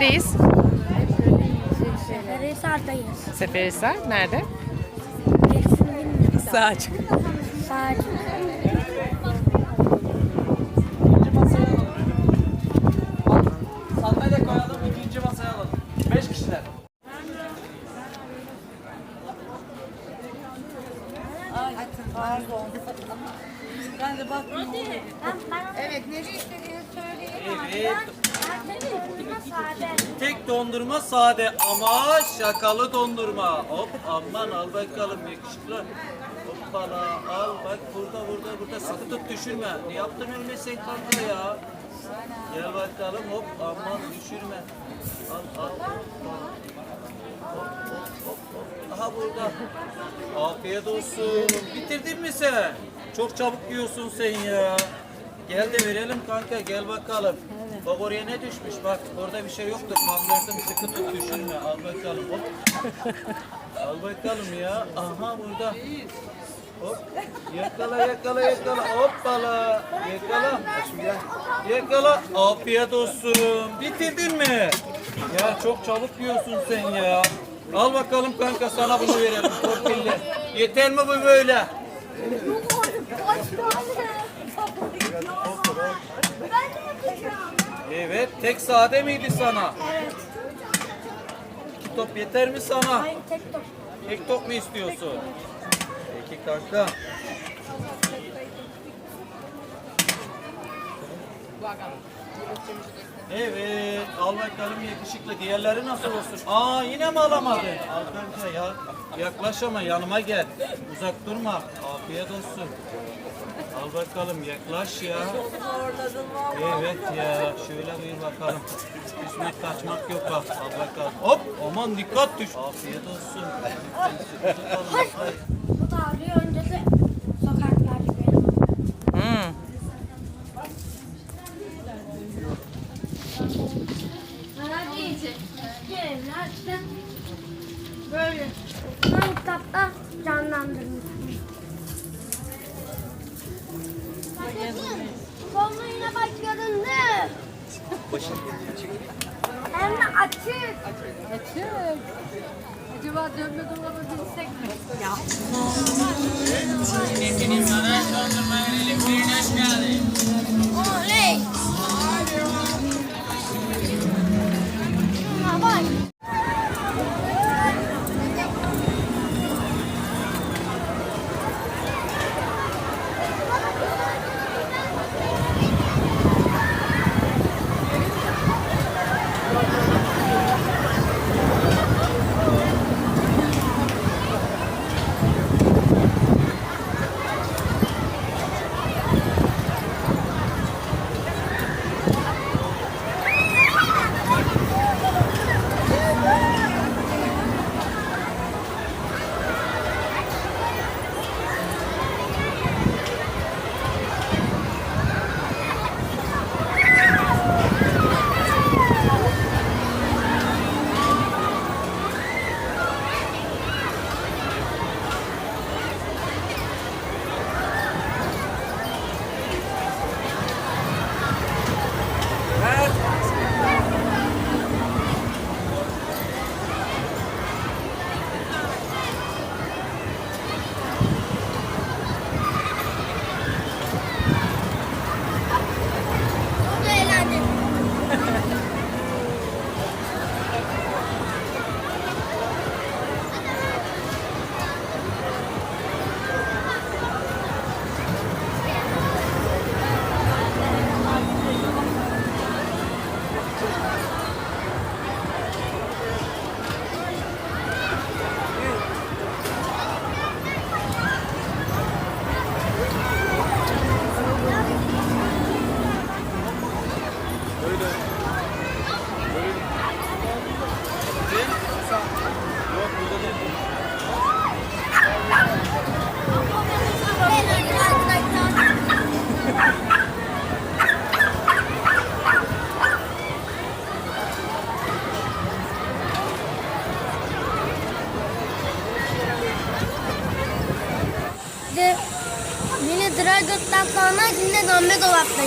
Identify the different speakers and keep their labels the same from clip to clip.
Speaker 1: Neredeyiz?
Speaker 2: Seferihisar'dayız.
Speaker 1: Seferihisar. Nerede?
Speaker 2: Gerisini bilmiyorum.
Speaker 1: Sağ açık.
Speaker 3: Şakalı dondurma. Hop aman al bakalım yakışıklı. Hoppala al bak burada burada burada sıkı tut düşürme. Ne yaptın öyle sen kanka ya? Gel bakalım hop aman düşürme. Al al. Hop hop hop hop. Aha burada. Afiyet olsun. Bitirdin mi sen? Çok çabuk yiyorsun sen ya. Gel de verelim kanka gel bakalım. Bak oraya ne düşmüş bak orada bir şey yoktur. Kandırdım sıkı tut düşürme al bakalım hop. al bakalım ya. Aha burada. Hop. Yakala yakala yakala hoppala. Yakala. Yakala. Afiyet olsun. Bitirdin mi? Ya çok çabuk yiyorsun sen ya. Al bakalım kanka sana bunu verelim. Torpille. Yeter mi bu böyle?
Speaker 2: Ben de yapacağım.
Speaker 3: Evet, tek sade miydi sana?
Speaker 2: Evet.
Speaker 3: İki top yeter mi sana?
Speaker 2: Hayır, tek top.
Speaker 3: Tek top mu istiyorsun? Peki kanka. Evet, al bakalım yakışıklı. Diğerleri nasıl olsun? Aa yine mi alamadın? Al kanka ya. Yaklaş ama yanıma gel. Uzak durma. Afiyet olsun. Al bakalım yaklaş ya. Evet ya şöyle bir bakalım. İsmet kaçmak yok bak. Al bakalım. Hop aman dikkat düş. Afiyet olsun.
Speaker 2: Bu tarihi öncesi Hem de açık.
Speaker 4: Açık. Acaba dönme dolabı bilsek mi? Ya.
Speaker 2: Oley. Ha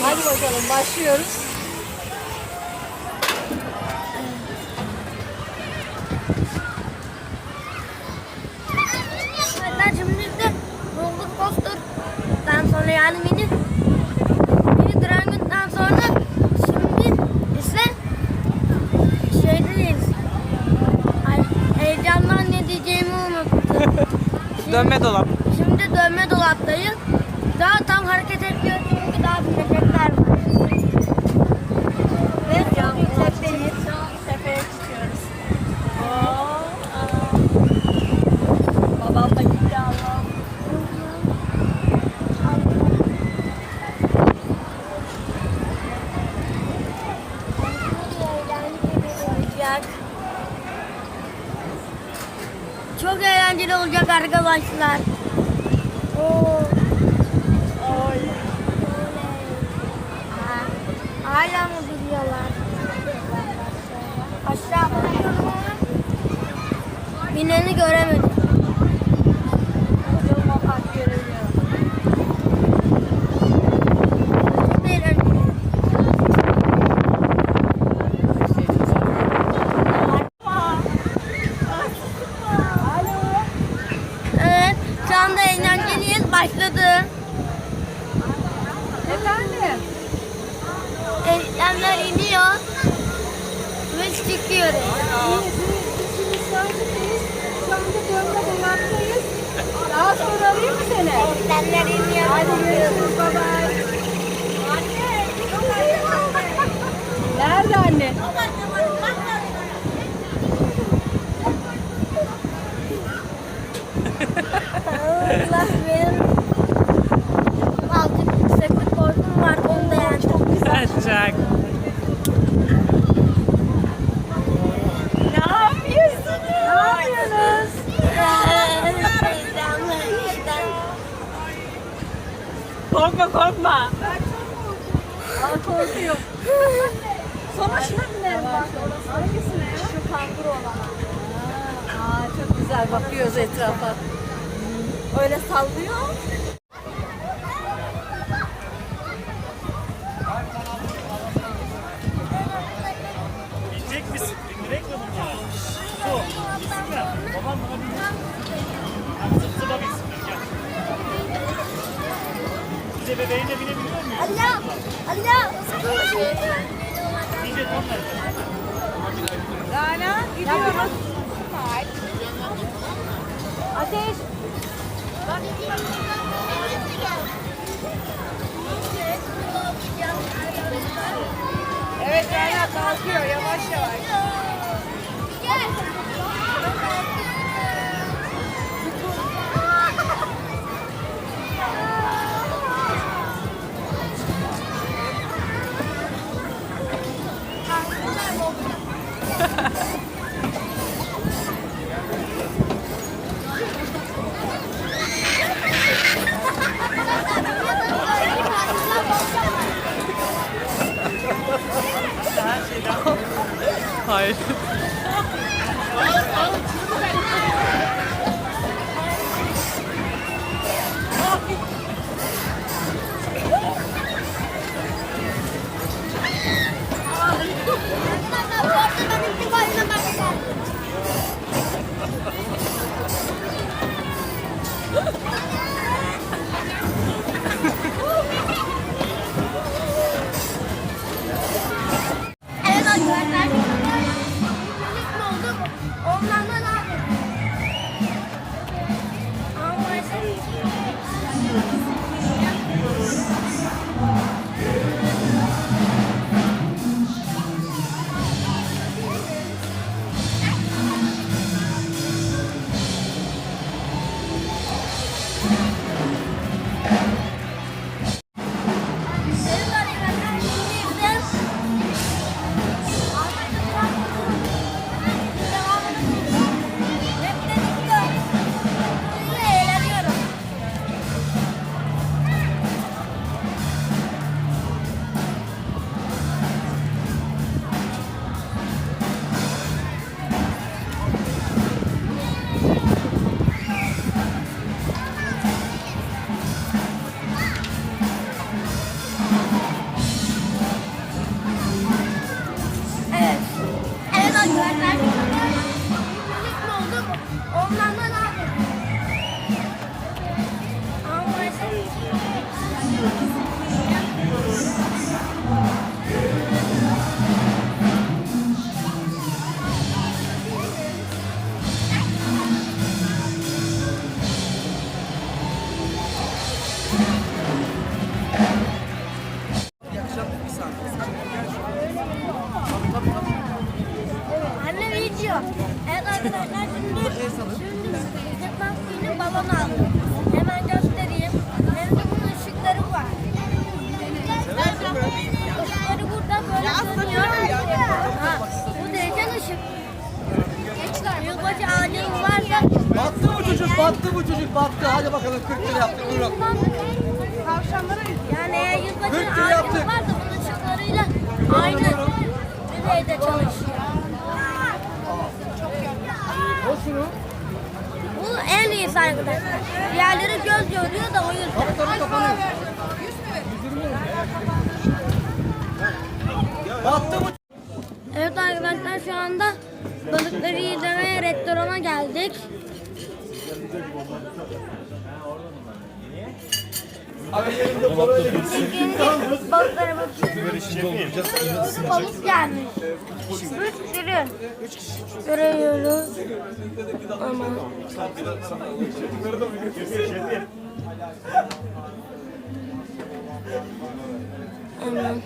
Speaker 4: Hadi bakalım başlıyoruz.
Speaker 2: Ben şimdi de roller coaster'dan sonra yani mini mini dragon'dan sonra şimdi ise şeydeyiz. Ay, heyecandan ne diyeceğimi unuttum.
Speaker 1: Dönme dolap.
Speaker 2: Şimdi dönme dolaptayız. Çok eğlenceli olacak arkadaşlar. Oo. Ha, Hala mı biliyorlar? Aşağı bakıyorum bineni göremedim.
Speaker 4: Yol makat görünüyor.
Speaker 2: Çok eğlenceli. Evet, şu anda eğlenceliyiz. Başladı.
Speaker 4: Efendim?
Speaker 2: Eşlemler iniyor. Ve çıkıyoruz.
Speaker 4: Şu anda dönme dolaptayız. Daha sonra alayım mı seni?
Speaker 2: Eşlemler iniyor.
Speaker 4: Hadi görüşürüz baba. Nerede anne?
Speaker 2: Allah benim. Azıcık yükseklik korkum var. Onu da yani çok güzel.
Speaker 1: Çok.
Speaker 4: Ne yapıyorsunuz? Ne yapıyorsunuz? Korkma korkma. Aa korkuyor. Sonra şuna binelim bak. Hangisine? Şu kanguru olana. Aa güzel bakıyoruz etrafa. Öyle sallıyor.
Speaker 5: Binecek misin? Bindirek mi bunu? Su. Binsinler. Babam buna bindir. Hadi zıp zıpa binsinler. Gel. Bize bebeğinle binebiliyor muyuz?
Speaker 2: Allah! Allah!
Speaker 5: Bir jeton ver.
Speaker 4: Rana gidiyoruz. Ateş. Evet Rana kalkıyor yavaş yavaş.
Speaker 1: Hayır.
Speaker 6: Battı. Hadi bakalım 40 lira yaptık, buyurun.
Speaker 2: yani eğer yılbaşı
Speaker 6: Kırk lira
Speaker 2: ağacın
Speaker 6: yaptık.
Speaker 2: varsa bunun ışıklarıyla aynı düzeyde çalışıyor.
Speaker 6: O şunu.
Speaker 2: Bu en iyisi arkadaşlar. Diğerleri göz yoruyor da o yüzden.
Speaker 6: Tabii kapanıyor. Battı
Speaker 2: Evet arkadaşlar şu anda balıkları izlemeye restorana geldik. İlk balıklara bakıyoruz. Balık gelmiş. Üç sürü. Görüyoruz. Ama. Aman.